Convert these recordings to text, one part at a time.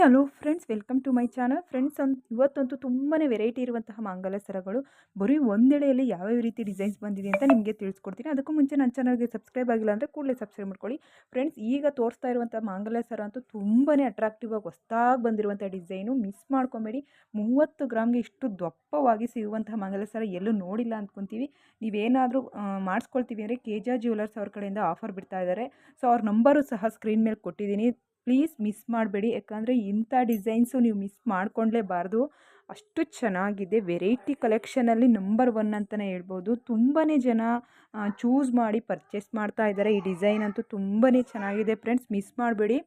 Hi hello friends, welcome to my channel. Friends ಅಂತ ಇವತ್ತಂತೂ ತುಂಬಾ ವೆರೈಟಿ ಇರುವಂತಹ ಮಂಗಲ ಸರಗಳು. ಬರೀ ಒಂದೆಳೆಯಲ್ಲಿ ಯಾವ್ಯಾವ ರೀತಿ ಡಿಸೈನ್ಸ್ ಬಂದಿದೆ ಅಂತ ನಿಮಗೆ ತಿಳಿಸ್ಕೊಡ್ತೀನಿ. ಅದಕ್ಕೂ ಮುಂಚೆ ನನ್ನ ಚಾನಲ್ಗೆ ಸಬ್ಸ್ಕ್ರೈಬ್ ಆಗಿಲ್ಲ ಅಂದರೆ ಕೂಡಲೇ ಸಬ್ಸ್ಕ್ರೈಬ್ ಮಾಡ್ಕೊಳ್ಳಿ. ಫ್ರೆಂಡ್ಸ್, ಈಗ ತೋರಿಸ್ತಾ ಇರುವಂಥ ಮಂಗಲ ಸರ ಅಂತೂ ತುಂಬಾ ಅಟ್ರಾಕ್ಟಿವ್ ಆಗಿ ಹೊಸ್ದಾಗಿ ಬಂದಿರುವಂಥ ಡಿಸೈನು. ಮಿಸ್ ಮಾಡ್ಕೊಬೇಡಿ. ಮೂವತ್ತು ಗ್ರಾಮ್ಗೆ ಇಷ್ಟು ದಪ್ಪವಾಗಿ ಸಿಗುವಂತಹ ಮಂಗಲ ಸರ ಎಲ್ಲೂ ನೋಡಿಲ್ಲ ಅಂದ್ಕೊತೀವಿ ನೀವೇನಾದರೂ ಮಾಡಿಸ್ಕೊಳ್ತೀವಿ ಅಂದರೆ ಕೆ ಜೆ ಜ್ಯುವೆಲರ್ಸ್ ಅವ್ರ ಕಡೆಯಿಂದ ಆಫರ್ ಬಿಡ್ತಾ ಇದ್ದಾರೆ ಸೊ, ಅವ್ರ ನಂಬರು ಸಹ ಸ್ಕ್ರೀನ್ ಮೇಲೆ ಕೊಟ್ಟಿದ್ದೀನಿ. ಪ್ಲೀಸ್ ಮಿಸ್ ಮಾಡಬೇಡಿ. ಯಾಕಂದರೆ ಇಂಥ ಡಿಸೈನ್ಸು ನೀವು ಮಿಸ್ ಮಾಡ್ಕೊಳ್ಲೇಬಾರ್ದು ಅಷ್ಟು ಚೆನ್ನಾಗಿದೆ. ವೆರೈಟಿ ಕಲೆಕ್ಷನಲ್ಲಿ ನಂಬರ್ ಒನ್ ಅಂತಲೇ ಹೇಳ್ಬೋದು. ತುಂಬಾ ಜನ ಚೂಸ್ ಮಾಡಿ ಪರ್ಚೇಸ್ ಮಾಡ್ತಾ ಇದ್ದಾರೆ. ಈ ಡಿಸೈನ್ ಅಂತೂ ತುಂಬಾ ಚೆನ್ನಾಗಿದೆ. ಫ್ರೆಂಡ್ಸ್, ಮಿಸ್ ಮಾಡಬೇಡಿ.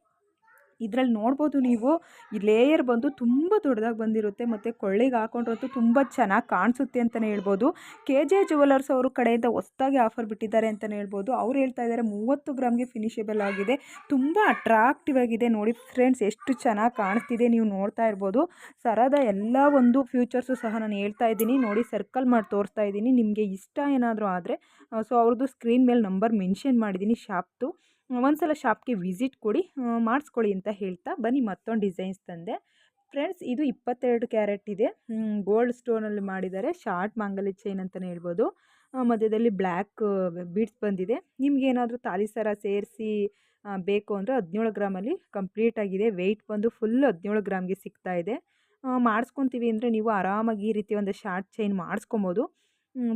ಇದರಲ್ಲಿ ನೋಡ್ಬೋದು ನೀವು, ಈ ಲೇಯರ್ ಬಂದು ತುಂಬ ದೊಡ್ಡದಾಗಿ ಬಂದಿರುತ್ತೆ, ಮತ್ತು ಕೊಳ್ಳಿಗೆ ಹಾಕೊಂಡ್ರಂತೂ ತುಂಬ ಚೆನ್ನಾಗಿ ಕಾಣಿಸುತ್ತೆ ಅಂತಲೇ ಹೇಳ್ಬೋದು. ಕೆ ಜೆ ಜುವೆಲರ್ಸ್ ಅವರು ಕಡೆಯಿಂದ ಹೊಸ್ದಾಗಿ ಆಫರ್ ಬಿಟ್ಟಿದ್ದಾರೆ ಅಂತಲೇ ಹೇಳ್ಬೋದು. ಅವ್ರು ಹೇಳ್ತಾ ಇದ್ದಾರೆ ಮೂವತ್ತು ಗ್ರಾಮ್ಗೆ ಫಿನಿಷೇಬಲ್ ಆಗಿದೆ. ತುಂಬ ಅಟ್ರಾಕ್ಟಿವ್ ಆಗಿದೆ ನೋಡಿ ಫ್ರೆಂಡ್ಸ್ ಎಷ್ಟು ಚೆನ್ನಾಗಿ ಕಾಣಿಸ್ತಿದೆ ನೀವು ನೋಡ್ತಾ ಇರ್ಬೋದು. ಸರದ ಎಲ್ಲ ಒಂದು ಫ್ಯೂಚರ್ಸು ಸಹ ನಾನು ಹೇಳ್ತಾ ಇದ್ದೀನಿ. ನೋಡಿ ಸರ್ಕಲ್ ಮಾಡಿ ತೋರಿಸ್ತಾ ಇದ್ದೀನಿ. ನಿಮಗೆ ಇಷ್ಟ ಏನಾದರೂ ಆದರೆ ಸೊ ಅವ್ರದ್ದು ಸ್ಕ್ರೀನ್ ಮೇಲೆ ನಂಬರ್ ಮೆನ್ಷನ್ ಮಾಡಿದ್ದೀನಿ ಶಾಪ್ದು ಒಂದ್ಸಲ ಶಾಪ್ಗೆ ವಿಸಿಟ್ ಕೊಡಿ ಮಾಡಿಸ್ಕೊಳ್ಳಿ ಅಂತ ಹೇಳ್ತಾ ಬನ್ನಿ ಮತ್ತೊಂದು ಡಿಸೈನ್ಸ್ ತಂದೆ. ಫ್ರೆಂಡ್ಸ್, ಇದು ಇಪ್ಪತ್ತೆರಡು ಕ್ಯಾರೆಟ್ ಇದೆ. ಗೋಲ್ಡ್ ಸ್ಟೋನಲ್ಲಿ ಮಾಡಿದ್ದಾರೆ. ಶಾರ್ಟ್ ಮಾಂಗಲ್ಯ ಚೈನ್ ಅಂತಲೇ ಹೇಳ್ಬೋದು. ಮಧ್ಯದಲ್ಲಿ ಬ್ಲ್ಯಾಕ್ ಬೀಡ್ಸ್ ಬಂದಿದೆ. ನಿಮಗೇನಾದರೂ ತಾಲಿ ಸರ ಸೇರಿಸಿ ಬೇಕು ಅಂದರೆ ಹದಿನೇಳು ಗ್ರಾಮಲ್ಲಿ ಕಂಪ್ಲೀಟ್ ಆಗಿದೆ. ವೆಯ್ಟ್ ಬಂದು ಫುಲ್ ಹದಿನೇಳು ಗ್ರಾಮ್ಗೆ ಸಿಗ್ತಾ ಇದೆ. ಮಾಡಿಸ್ಕೊತೀವಿ ಅಂದರೆ ನೀವು ಆರಾಮಾಗಿ ಈ ರೀತಿ ಒಂದು ಶಾರ್ಟ್ ಚೈನ್ ಮಾಡಿಸ್ಕೊಬೋದು.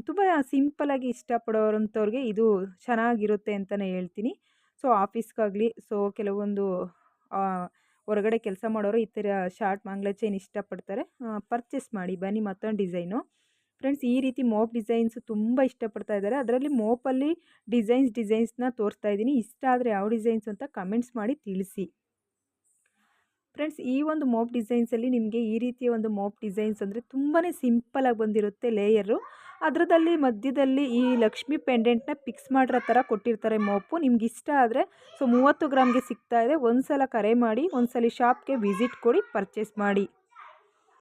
ತುಂಬ ಸಿಂಪಲಾಗಿ ಇಷ್ಟಪಡೋರಂಥವ್ರಿಗೆ ಇದು ಚೆನ್ನಾಗಿರುತ್ತೆ ಅಂತಲೇ ಹೇಳ್ತೀನಿ. ಸೊ, ಆಫೀಸ್ಗಾಗಲಿ, ಸೊ, ಕೆಲವೊಂದು ಹೊರಗಡೆ ಕೆಲಸ ಮಾಡೋರು ಈ ಥರ ಶಾರ್ಟ್ ಮಾಂಗ್ಲ ಚೈನ್ ಇಷ್ಟಪಡ್ತಾರೆ ಪರ್ಚೇಸ್ ಮಾಡಿ, ಬನ್ನಿ ಮತ್ತೊಂದು ಡಿಸೈನು. ಫ್ರೆಂಡ್ಸ್, ಈ ರೀತಿ ಮೋಪ್ ಡಿಸೈನ್ಸ್ ತುಂಬ ಇಷ್ಟಪಡ್ತಾ ಇದ್ದಾರೆ. ಅದರಲ್ಲಿ ಮೋಪಲ್ಲಿ ಡಿಸೈನ್ಸ್, ಡಿಸೈನ್ಸ್ನ ತೋರಿಸ್ತಾ ಇದ್ದೀನಿ. ಇಷ್ಟ ಆದರೆ ಯಾವ ಡಿಸೈನ್ಸ್ ಅಂತ ಕಮೆಂಟ್ಸ್ ಮಾಡಿ ತಿಳಿಸಿ. ಫ್ರೆಂಡ್ಸ್, ಈ ಒಂದು ಮೋಪ್ ಡಿಸೈನ್ಸಲ್ಲಿ ನಿಮಗೆ ಈ ರೀತಿಯ ಒಂದು ಮೋಪ್ ಡಿಸೈನ್ಸ್ ಅಂದರೆ ತುಂಬಾ ಸಿಂಪಲಾಗಿ ಬಂದಿರುತ್ತೆ ಲೇಯರು. ಅದರದಲ್ಲಿ ಮಧ್ಯದಲ್ಲಿ ಈ ಲಕ್ಷ್ಮಿ ಪೆಂಡೆಂಟ್ನ ಪಿಕ್ಸ್ ಮಾಡಿರೋ ಥರ ಕೊಟ್ಟಿರ್ತಾರೆ ಮೋಪು. ನಿಮ್ಗೆ ಇಷ್ಟ ಆದರೆ ಸೊ ಮೂವತ್ತು ಗ್ರಾಮ್ಗೆ ಇದೆ. ಒಂದು ಸಲ ಕರೆ ಮಾಡಿ ಒಂದು ಸಲ ಶಾಪ್ಗೆ ವಿಸಿಟ್ ಕೊಡಿ ಪರ್ಚೇಸ್ ಮಾಡಿ.